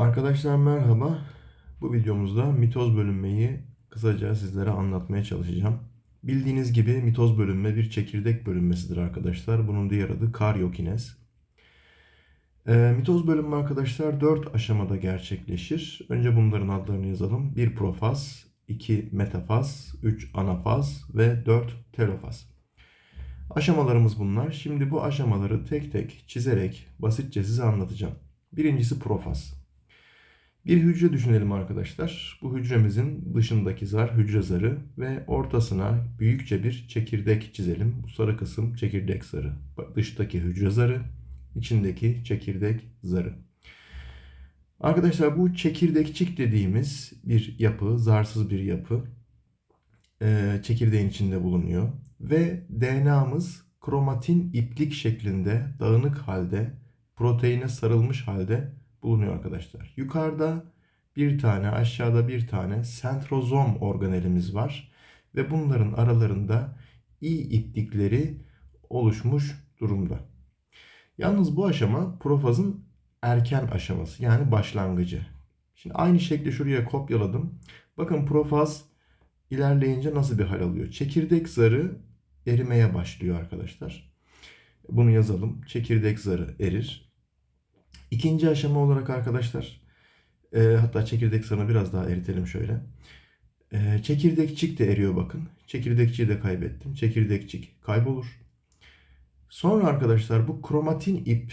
Arkadaşlar merhaba. Bu videomuzda mitoz bölünmeyi kısaca sizlere anlatmaya çalışacağım. Bildiğiniz gibi mitoz bölünme bir çekirdek bölünmesidir arkadaşlar. Bunun diğer adı karyokinez. Ee, mitoz bölünme arkadaşlar 4 aşamada gerçekleşir. Önce bunların adlarını yazalım. 1 profaz, 2 metafaz, 3 anafaz ve 4 telofaz. Aşamalarımız bunlar. Şimdi bu aşamaları tek tek çizerek basitçe size anlatacağım. Birincisi profaz. Bir hücre düşünelim arkadaşlar. Bu hücremizin dışındaki zar hücre zarı ve ortasına büyükçe bir çekirdek çizelim. Bu sarı kısım çekirdek zarı. Dıştaki hücre zarı, içindeki çekirdek zarı. Arkadaşlar bu çekirdekçik dediğimiz bir yapı, zarsız bir yapı e, çekirdeğin içinde bulunuyor. Ve DNA'mız kromatin iplik şeklinde dağınık halde proteine sarılmış halde bulunuyor arkadaşlar. Yukarıda bir tane aşağıda bir tane sentrozom organelimiz var. Ve bunların aralarında i iplikleri oluşmuş durumda. Yalnız bu aşama profazın erken aşaması yani başlangıcı. Şimdi aynı şekli şuraya kopyaladım. Bakın profaz ilerleyince nasıl bir hal alıyor? Çekirdek zarı erimeye başlıyor arkadaşlar. Bunu yazalım. Çekirdek zarı erir. İkinci aşama olarak arkadaşlar e, hatta çekirdek zarını biraz daha eritelim şöyle. E, çekirdekçik de eriyor bakın. Çekirdekçiyi de kaybettim. Çekirdekçik kaybolur. Sonra arkadaşlar bu kromatin ip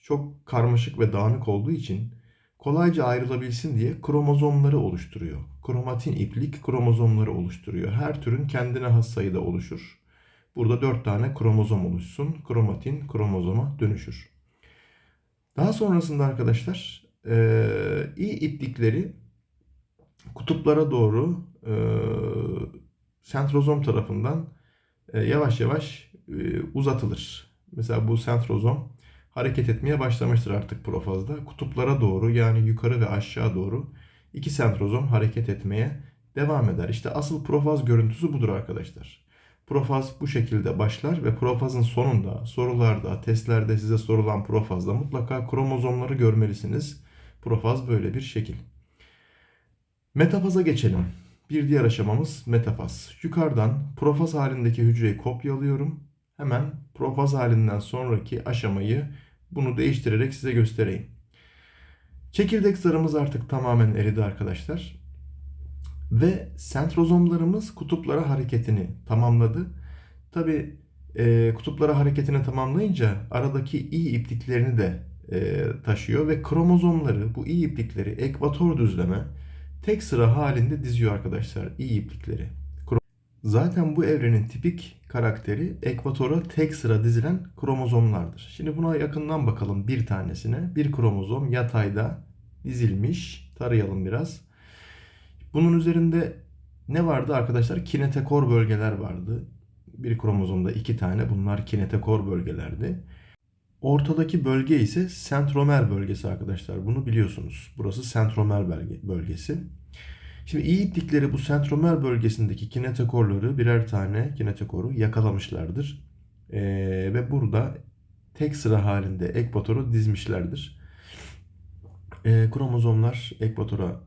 çok karmaşık ve dağınık olduğu için kolayca ayrılabilsin diye kromozomları oluşturuyor. Kromatin iplik kromozomları oluşturuyor. Her türün kendine has sayıda oluşur. Burada 4 tane kromozom oluşsun. Kromatin kromozoma dönüşür. Daha sonrasında arkadaşlar e, i iplikleri kutuplara doğru e, sentrozom tarafından e, yavaş yavaş e, uzatılır. Mesela bu sentrozom hareket etmeye başlamıştır artık profazda. Kutuplara doğru yani yukarı ve aşağı doğru iki sentrozom hareket etmeye devam eder. İşte asıl profaz görüntüsü budur arkadaşlar. Profaz bu şekilde başlar ve profazın sonunda sorularda, testlerde size sorulan profazda mutlaka kromozomları görmelisiniz. Profaz böyle bir şekil. Metafaza geçelim. Bir diğer aşamamız metafaz. Yukarıdan profaz halindeki hücreyi kopyalıyorum. Hemen profaz halinden sonraki aşamayı bunu değiştirerek size göstereyim. Çekirdek zarımız artık tamamen eridi arkadaşlar. Ve sentrozomlarımız kutuplara hareketini tamamladı. Tabi e, kutuplara hareketini tamamlayınca aradaki i ipliklerini de e, taşıyor ve kromozomları bu i iplikleri ekvator düzleme tek sıra halinde diziyor arkadaşlar i iplikleri. Zaten bu evrenin tipik karakteri ekvatora tek sıra dizilen kromozomlardır. Şimdi buna yakından bakalım bir tanesine. Bir kromozom yatayda dizilmiş. Tarayalım biraz. Bunun üzerinde ne vardı arkadaşlar? Kinetekor bölgeler vardı. Bir kromozomda iki tane bunlar kinetekor bölgelerdi. Ortadaki bölge ise sentromer bölgesi arkadaşlar. Bunu biliyorsunuz. Burası sentromer bölgesi. Şimdi iyi iplikleri bu sentromer bölgesindeki kinetekorları birer tane kinetekoru yakalamışlardır. Ee, ve burada tek sıra halinde ekvatora dizmişlerdir. Ee, kromozomlar ekvatora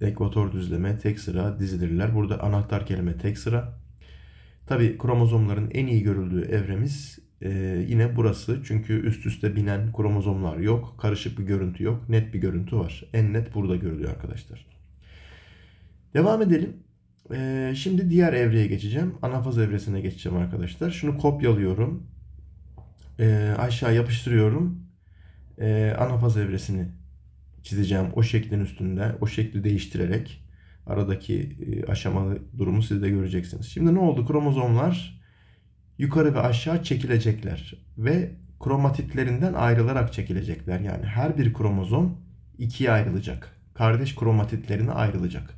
ekvator düzleme tek sıra dizilirler. Burada anahtar kelime tek sıra. Tabi kromozomların en iyi görüldüğü evremiz e, yine burası. Çünkü üst üste binen kromozomlar yok. Karışık bir görüntü yok. Net bir görüntü var. En net burada görülüyor arkadaşlar. Devam edelim. E, şimdi diğer evreye geçeceğim. Anafaz evresine geçeceğim arkadaşlar. Şunu kopyalıyorum. E, aşağı yapıştırıyorum. E, anafaz evresini çizeceğim o şeklin üstünde o şekli değiştirerek aradaki e, aşamalı durumu siz de göreceksiniz. Şimdi ne oldu? Kromozomlar yukarı ve aşağı çekilecekler ve kromatitlerinden ayrılarak çekilecekler. Yani her bir kromozom ikiye ayrılacak. Kardeş kromatitlerine ayrılacak.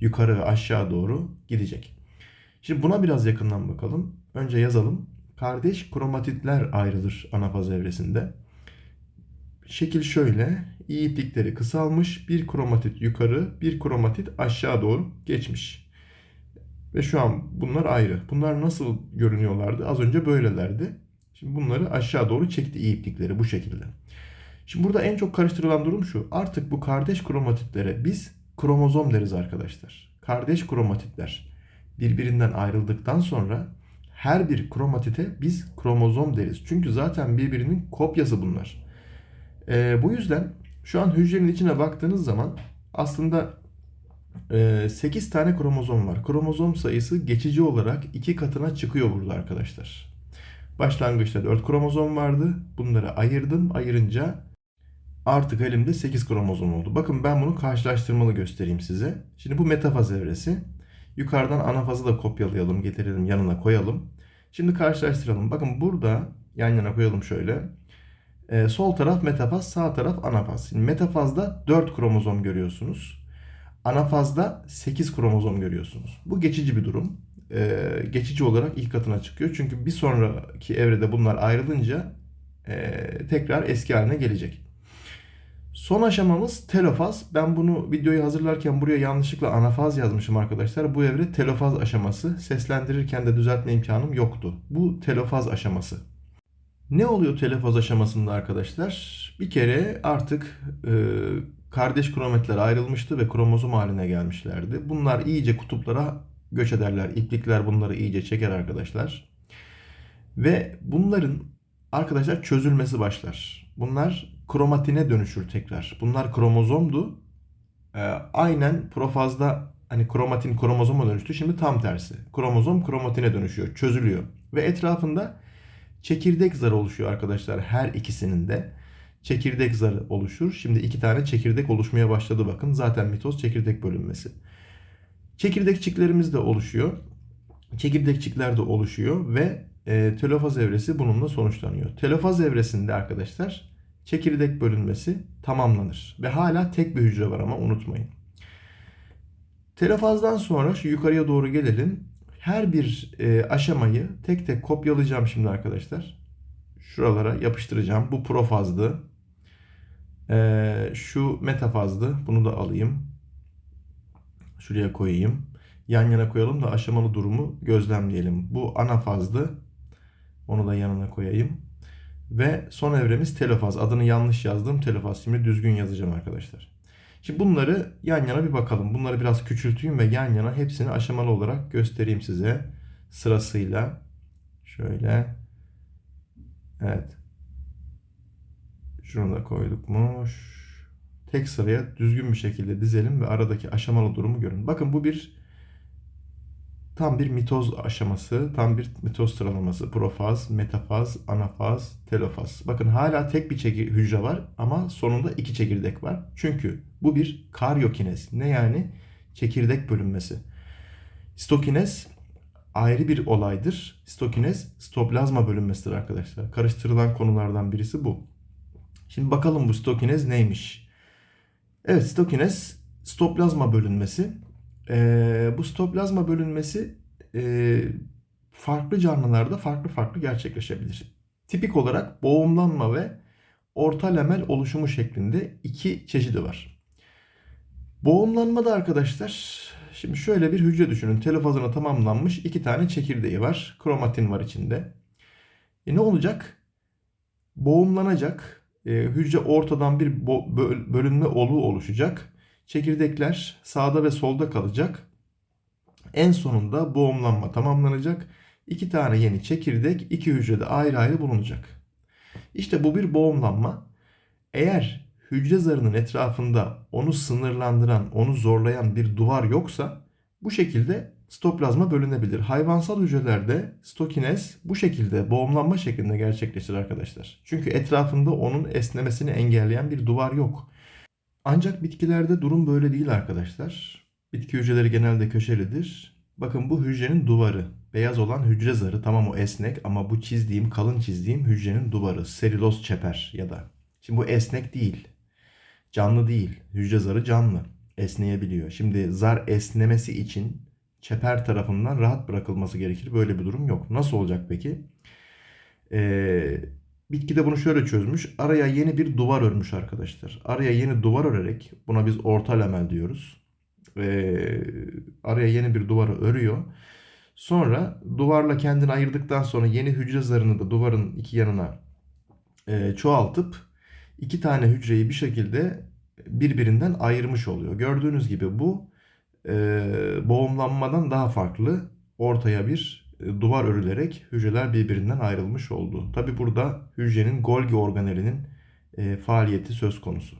Yukarı ve aşağı doğru gidecek. Şimdi buna biraz yakından bakalım. Önce yazalım. Kardeş kromatitler ayrılır anafaz evresinde. Şekil şöyle. İ iplikleri kısalmış. Bir kromatit yukarı, bir kromatit aşağı doğru geçmiş. Ve şu an bunlar ayrı. Bunlar nasıl görünüyorlardı? Az önce böylelerdi. Şimdi bunları aşağı doğru çekti i iplikleri bu şekilde. Şimdi burada en çok karıştırılan durum şu. Artık bu kardeş kromatitlere biz kromozom deriz arkadaşlar. Kardeş kromatitler birbirinden ayrıldıktan sonra her bir kromatite biz kromozom deriz. Çünkü zaten birbirinin kopyası bunlar. Ee, bu yüzden şu an hücrenin içine baktığınız zaman aslında e, 8 tane kromozom var. Kromozom sayısı geçici olarak iki katına çıkıyor burada arkadaşlar. Başlangıçta 4 kromozom vardı. Bunları ayırdım. Ayırınca artık elimde 8 kromozom oldu. Bakın ben bunu karşılaştırmalı göstereyim size. Şimdi bu metafaz evresi. Yukarıdan anafazı da kopyalayalım, getirelim, yanına koyalım. Şimdi karşılaştıralım. Bakın burada yan yana koyalım şöyle. Ee, sol taraf metafaz, sağ taraf anafaz. Şimdi metafazda 4 kromozom görüyorsunuz. Anafazda 8 kromozom görüyorsunuz. Bu geçici bir durum. Ee, geçici olarak ilk katına çıkıyor. Çünkü bir sonraki evrede bunlar ayrılınca e, tekrar eski haline gelecek. Son aşamamız telofaz. Ben bunu videoyu hazırlarken buraya yanlışlıkla anafaz yazmışım arkadaşlar. Bu evre telofaz aşaması. Seslendirirken de düzeltme imkanım yoktu. Bu telofaz aşaması. Ne oluyor telofaz aşamasında arkadaşlar? Bir kere artık e, kardeş kromatitler ayrılmıştı ve kromozom haline gelmişlerdi. Bunlar iyice kutuplara göç ederler. İplikler bunları iyice çeker arkadaşlar. Ve bunların arkadaşlar çözülmesi başlar. Bunlar kromatine dönüşür tekrar. Bunlar kromozomdu. Ee, aynen profazda hani kromatin kromozoma dönüştü. Şimdi tam tersi. Kromozom kromatine dönüşüyor, çözülüyor. Ve etrafında çekirdek zarı oluşuyor arkadaşlar her ikisinin de. Çekirdek zarı oluşur. Şimdi iki tane çekirdek oluşmaya başladı bakın. Zaten mitoz çekirdek bölünmesi. Çekirdekçiklerimiz de oluşuyor. Çekirdekçikler de oluşuyor ve e, telofaz evresi bununla sonuçlanıyor. Telofaz evresinde arkadaşlar çekirdek bölünmesi tamamlanır. Ve hala tek bir hücre var ama unutmayın. Telofazdan sonra şu yukarıya doğru gelelim. Her bir e, aşamayı tek tek kopyalayacağım şimdi arkadaşlar. Şuralara yapıştıracağım. Bu profazdı. E, şu metafazdı. Bunu da alayım. Şuraya koyayım. Yan yana koyalım da aşamalı durumu gözlemleyelim. Bu anafazdı. Onu da yanına koyayım. Ve son evremiz telofaz. Adını yanlış yazdım. Telofaz. Şimdi düzgün yazacağım arkadaşlar. Şimdi bunları yan yana bir bakalım. Bunları biraz küçülteyim ve yan yana hepsini aşamalı olarak göstereyim size. Sırasıyla. Şöyle. Evet. Şunu da koyduk mu? Tek sıraya düzgün bir şekilde dizelim ve aradaki aşamalı durumu görün. Bakın bu bir tam bir mitoz aşaması, tam bir mitoz sıralaması. Profaz, metafaz, anafaz, telofaz. Bakın hala tek bir çekir hücre var ama sonunda iki çekirdek var. Çünkü bu bir karyokinez. Ne yani? Çekirdek bölünmesi. Stokinez ayrı bir olaydır. Stokinez stoplazma bölünmesidir arkadaşlar. Karıştırılan konulardan birisi bu. Şimdi bakalım bu stokinez neymiş? Evet stokinez stoplazma bölünmesi. Ee, bu stoplazma bölünmesi e, farklı canlılarda farklı farklı gerçekleşebilir. Tipik olarak boğumlanma ve orta lamel oluşumu şeklinde iki çeşidi var. Boğumlanmada arkadaşlar şimdi şöyle bir hücre düşünün. Telofazına tamamlanmış iki tane çekirdeği var. Kromatin var içinde. E ne olacak? Boğumlanacak. E, hücre ortadan bir bölünme oluğu oluşacak. Çekirdekler sağda ve solda kalacak. En sonunda boğumlanma tamamlanacak. İki tane yeni çekirdek iki hücrede ayrı ayrı bulunacak. İşte bu bir boğumlanma. Eğer hücre zarının etrafında onu sınırlandıran, onu zorlayan bir duvar yoksa bu şekilde stoplazma bölünebilir. Hayvansal hücrelerde stokinez bu şekilde boğumlanma şeklinde gerçekleşir arkadaşlar. Çünkü etrafında onun esnemesini engelleyen bir duvar yok. Ancak bitkilerde durum böyle değil arkadaşlar. Bitki hücreleri genelde köşelidir. Bakın bu hücrenin duvarı. Beyaz olan hücre zarı. Tamam o esnek ama bu çizdiğim, kalın çizdiğim hücrenin duvarı. Seriloz çeper ya da. Şimdi bu esnek değil. Canlı değil. Hücre zarı canlı. Esneyebiliyor. Şimdi zar esnemesi için çeper tarafından rahat bırakılması gerekir. Böyle bir durum yok. Nasıl olacak peki? Ee, Bitki de bunu şöyle çözmüş. Araya yeni bir duvar örmüş arkadaşlar. Araya yeni duvar örerek buna biz orta lamel diyoruz. Ve araya yeni bir duvarı örüyor. Sonra duvarla kendini ayırdıktan sonra yeni hücre zarını da duvarın iki yanına e, çoğaltıp iki tane hücreyi bir şekilde birbirinden ayırmış oluyor. Gördüğünüz gibi bu e, boğumlanmadan daha farklı. Ortaya bir duvar örülerek hücreler birbirinden ayrılmış oldu. Tabi burada hücrenin Golgi organelinin e, faaliyeti söz konusu.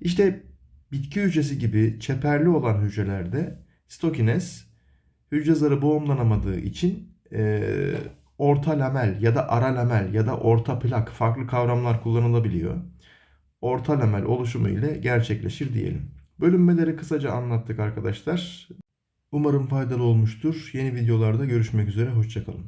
İşte bitki hücresi gibi çeperli olan hücrelerde sitokinez hücre zarı boğumlanamadığı için e, orta lamel ya da ara lamel ya da orta plak farklı kavramlar kullanılabiliyor. Orta lamel oluşumu ile gerçekleşir diyelim. Bölünmeleri kısaca anlattık arkadaşlar. Umarım faydalı olmuştur. Yeni videolarda görüşmek üzere. Hoşçakalın.